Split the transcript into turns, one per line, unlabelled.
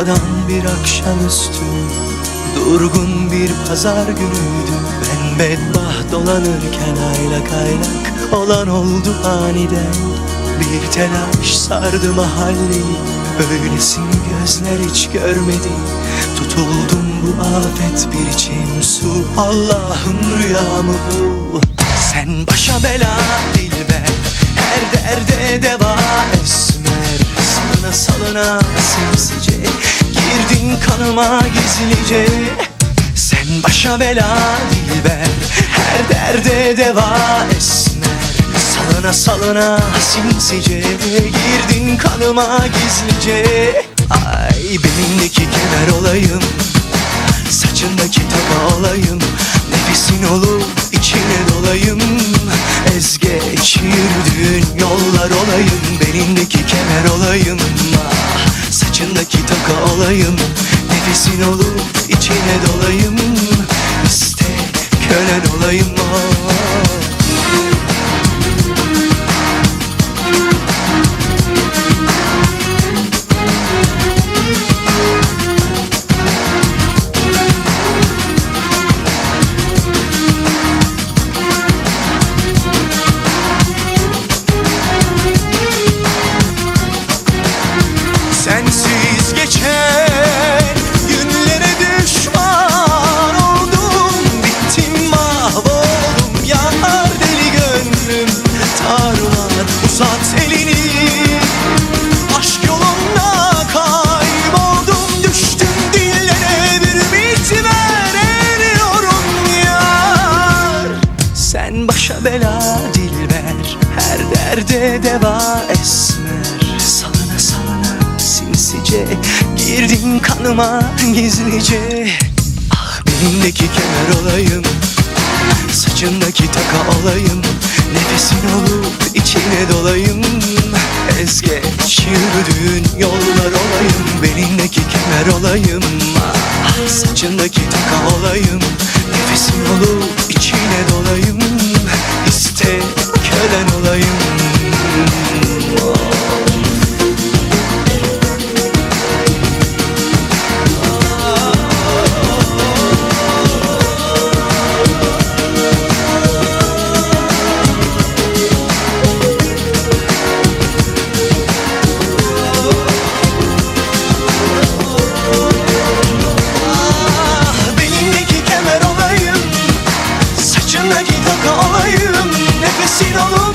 Sıradan bir akşamüstü Durgun bir pazar günüydü. Ben bedbaht dolanırken aylak aylak Olan oldu aniden. Bir telaş sardı mahalleyi Böylesini gözler hiç görmedi. Tutuldum bu afet bir içim su Allah'ım rüyamı bu. Sen başa bela dilber Her derde deva esmer. Salına salına sinsice Kanıma gizlice Sen başa bela dilber Her derde deva esmer Salına salına sinsice Girdin kanıma gizlice. Ay benimdeki kemer olayım Saçındaki taka olayım. Nefesin olup içine dolayım. Ezgeç yürüdüğün yollar olayım. Benimdeki Sen başa bela dilber Her derde deva esmer. Salına salına sinsice Girdin kanıma gizlice. Ah benimdeki kemer olayım Saçındaki taka olayım Nefesin olup içine dolayım. Ezgeç yürüdüğün yollar olayım Benimdeki kemer olayım. Ah, Saçındaki taka başındaki kaka olayım Nefesin olur.